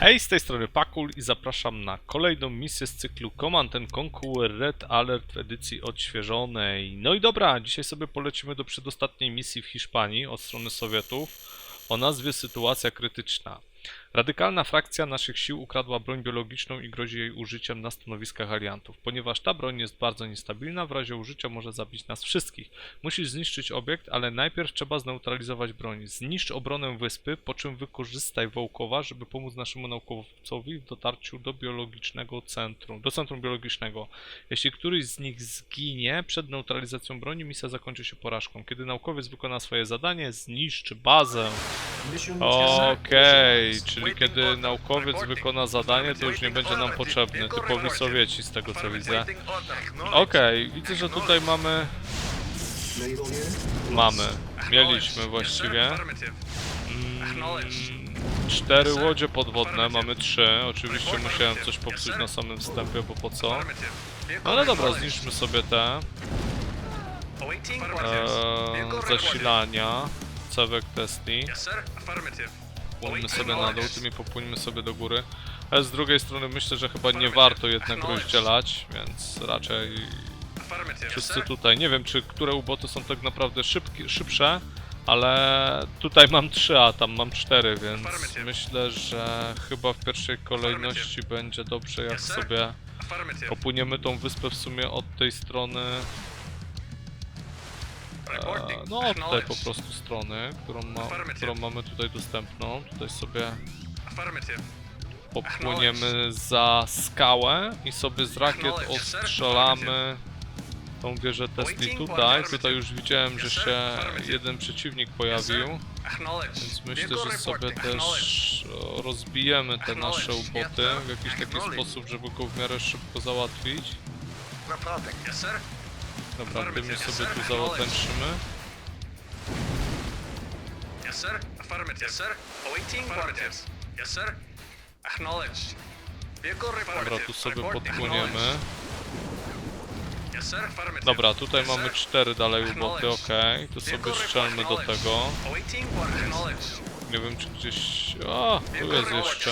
Hej, z tej strony Pakul i zapraszam na kolejną misję z cyklu Command and Conquer Red Alert w edycji odświeżonej. No i dobra, dzisiaj sobie polecimy do przedostatniej misji w Hiszpanii od strony Sowietów o nazwie Sytuacja Krytyczna. Radykalna frakcja naszych sił ukradła broń biologiczną i grozi jej użyciem na stanowiskach aliantów. Ponieważ ta broń jest bardzo niestabilna, w razie użycia może zabić nas wszystkich. Musisz zniszczyć obiekt, ale najpierw trzeba zneutralizować broń. Zniszcz obronę wyspy, po czym wykorzystaj Wołkowa, żeby pomóc naszemu naukowcowi w dotarciu do biologicznego centrum, do centrum biologicznego. Jeśli któryś z nich zginie przed neutralizacją broni, misja zakończy się porażką. Kiedy naukowiec wykona swoje zadanie, zniszczy bazę. Okej, czyli kiedy naukowiec wykona zadanie, to już nie będzie nam potrzebny. Typowi Sowieci z tego co widzę. Okej, widzę, że tutaj mamy... Mamy. Mieliśmy właściwie. Mm, cztery łodzie podwodne, mamy trzy. Oczywiście musiałem coś popsuć na samym wstępie, bo po co? No ale dobra, zniszczmy sobie te e, zasilania. Cewek Testi. Płyńmy sobie na dół, tymi popłyńmy sobie do góry. Ale z drugiej strony myślę, że chyba nie warto jednak rozdzielać, więc raczej wszyscy tutaj. Nie wiem, czy które uboty są tak naprawdę szybki, szybsze, ale tutaj mam 3, a tam mam 4, więc myślę, że chyba w pierwszej kolejności będzie dobrze, jak sobie opłyniemy tą wyspę w sumie od tej strony. E, no, tej po prostu strony, którą, ma, którą mamy tutaj dostępną. Tutaj sobie popłyniemy za skałę i sobie z rakiet ostrzelamy tą wieżę Tesli tutaj. Tutaj już widziałem, że się jeden przeciwnik pojawił, więc myślę, że sobie też rozbijemy te nasze uboty w jakiś taki sposób, żeby go w miarę szybko załatwić. Dobra, tymi sobie tu załatęczymy. Yes, sir. Affirmative. Yes, sir. Awaiting orders. Yes, sir. Acknowledged. Vehicle reported. Dobra, tu sobie podpłyniemy. Dobra, tutaj mamy cztery dalej uboty, ok. Tu sobie strzelmy do tego. Nie wiem czy gdzieś... A, tu jest jeszcze.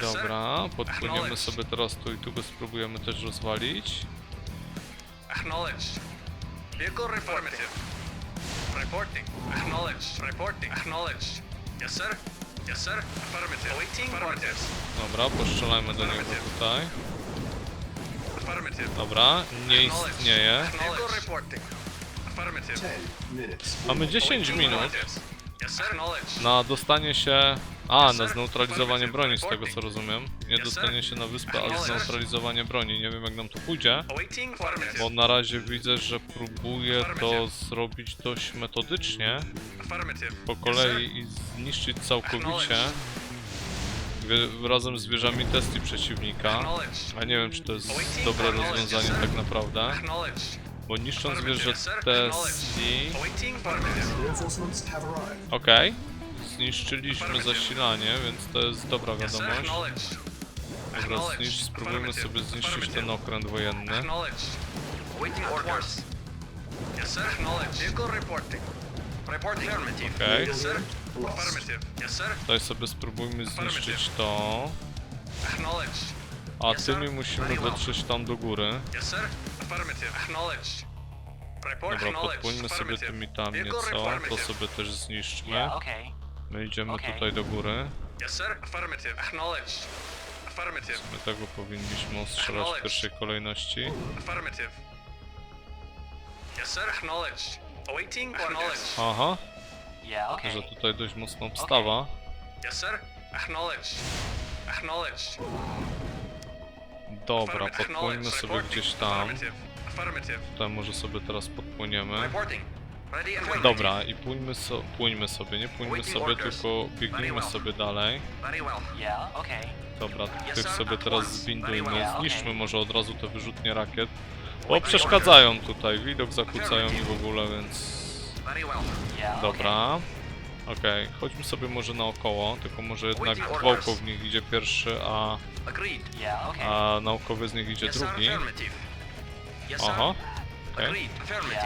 Dobra, podpłyniemy sobie teraz tu i tu go spróbujemy też rozwalić. Acknowledged. Vehicle reporting. Reporting. Acknowledged. Reporting. Acknowledged. Yes, sir. Yes, sir. Affirmative. Awaiting orders. Dobra, postrzelajmy do niego tutaj. Dobra, nie istnieje. Mamy 10 Awaiting minut na dostanie się... A, na zneutralizowanie broni z tego co rozumiem. Nie dostanie się na wyspę, a zneutralizowanie broni. Nie wiem jak nam to pójdzie. Bo na razie widzę, że próbuję to zrobić dość metodycznie. Po kolei i zniszczyć całkowicie razem z wieżami testy przeciwnika. A nie wiem, czy to jest dobre rozwiązanie tak naprawdę, bo niszcząc wieżę testy... Awaiting orders. Zniszczyliśmy zasilanie, więc to jest dobra wiadomość. Dobra, zniszcz, spróbujmy sobie zniszczyć ten okręt wojenny. Yes, sir. Yes, sir. Tutaj sobie spróbujmy zniszczyć to, a tymi musimy dotrzeć tam do góry. Dobra, podpłyńmy sobie tymi tam nieco, to sobie też zniszczmy. Yeah, okay. My idziemy Okej. tutaj do góry. Yes, sir. Affirmative. Acknowledged. Affirmative. My tego powinniśmy ostrzelać w pierwszej kolejności. Affirmative. Yes, sir. Acknowledged. Awaiting acknowledged. Aha, Yeah, okay. że tutaj dość mocno obstawa. Yes, sir. Acknowledged. Acknowledged. Dobra, Affirmative. podpłyńmy Acknowledged. sobie Reporting. gdzieś tam. Affirmative. Affirmative. Tutaj może sobie teraz podpłyniemy. Reporting. Dobra, i so, płyńmy sobie, nie Waiting sobie, tylko biegnijmy sobie dalej. Okay. Dobra, tych sobie teraz zbindujmy, zniszczmy może od razu te wyrzutnie rakiet. Bo przeszkadzają tutaj, widok zakłócają i w ogóle, więc... Okay. Dobra. Okej, chodźmy sobie może naokoło, tylko może jednak niech idzie pierwszy, a, okay. a naukowiec niech idzie Yes, sir. drugi. Affirmative. Yeah.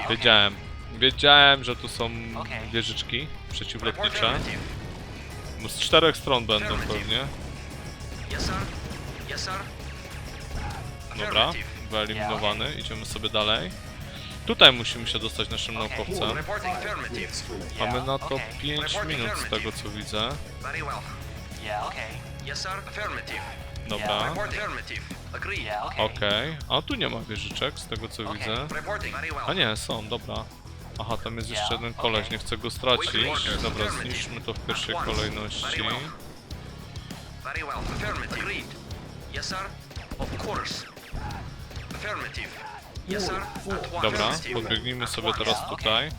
Wiedziałem. Wiedziałem, że tu są Okej. wieżyczki przeciwlotnicze. Bo Z czterech stron będą pewnie. Dobra, wyeliminowany. Idziemy sobie dalej. Tutaj musimy się dostać naszym Okej. naukowcem. Mamy na to okej. 5 Report minut z tego co widzę. Dobra. Yeah, okay. okej. A tu nie ma wieżyczek z tego co Okej. widzę. A nie, są, dobra. Aha, tam jest jeszcze jeden koleś, nie chcę go stracić. Dobra, zniszczmy to w pierwszej kolejności. Very well. Affirmative. Agreed. Yes, sir. Of course. Affirmative. Yes, sir. At once. Dobra, podbiegnijmy sobie teraz tutaj.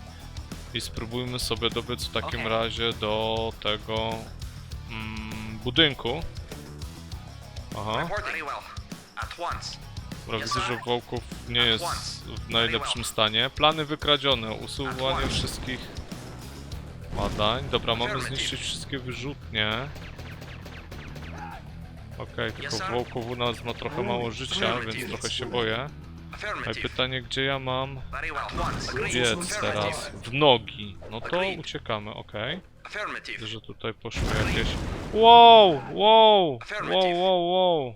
I spróbujmy sobie dobiec w takim razie do tego mm, budynku. Aha, Report very well. At once. Że Wołków nie jest w najlepszym stanie. Plany wykradzione, usuwanie wszystkich badań. Dobra, mamy zniszczyć wszystkie wyrzutnie. Okej, tylko sir. Wołków u nas ma trochę mało życia, więc trochę się boję. No i pytanie, gdzie ja mam biec teraz? W nogi. No to uciekamy, okej. Affirmative. Widzę, że tutaj poszły jakieś... Wow! Wow! Wow, wow, wow!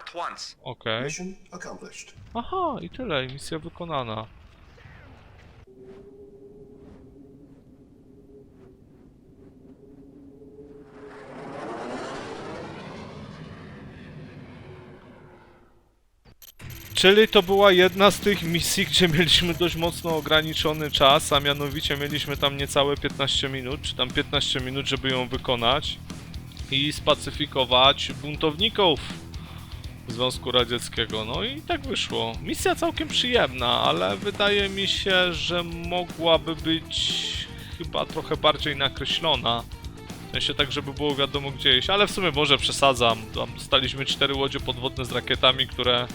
At once. Okej. Mission accomplished. Aha, i tyle, i misja wykonana. Czyli to była jedna z tych misji, gdzie mieliśmy dość mocno ograniczony czas, a mianowicie mieliśmy tam niecałe 15 minut, czy tam 15 minut, żeby ją wykonać i spacyfikować buntowników Związku Radzieckiego. No i tak wyszło. Misja całkiem przyjemna, ale wydaje mi się, że mogłaby być chyba trochę bardziej nakreślona. W sensie tak, żeby było wiadomo gdzie iść, ale w sumie może przesadzam. Tam dostaliśmy cztery łodzie podwodne z rakietami, które,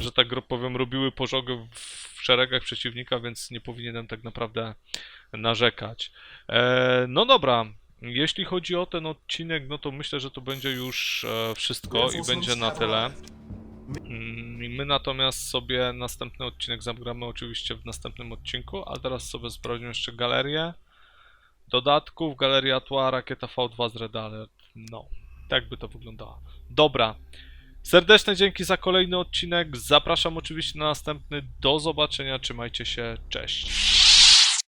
że tak powiem, robiły pożogę w szeregach przeciwnika, więc nie powinienem tak naprawdę narzekać. E, no dobra, jeśli chodzi o ten odcinek, no to myślę, że to będzie już e, wszystko i będzie na tyle. Mm, My natomiast sobie następny odcinek zagramy oczywiście w następnym odcinku, a teraz sobie sprawdzimy jeszcze galerię dodatków, galeria tła, rakieta V2 z Red Alert. No, tak by to wyglądało. Dobra, serdeczne dzięki za kolejny odcinek, zapraszam oczywiście na następny, do zobaczenia, trzymajcie się, cześć.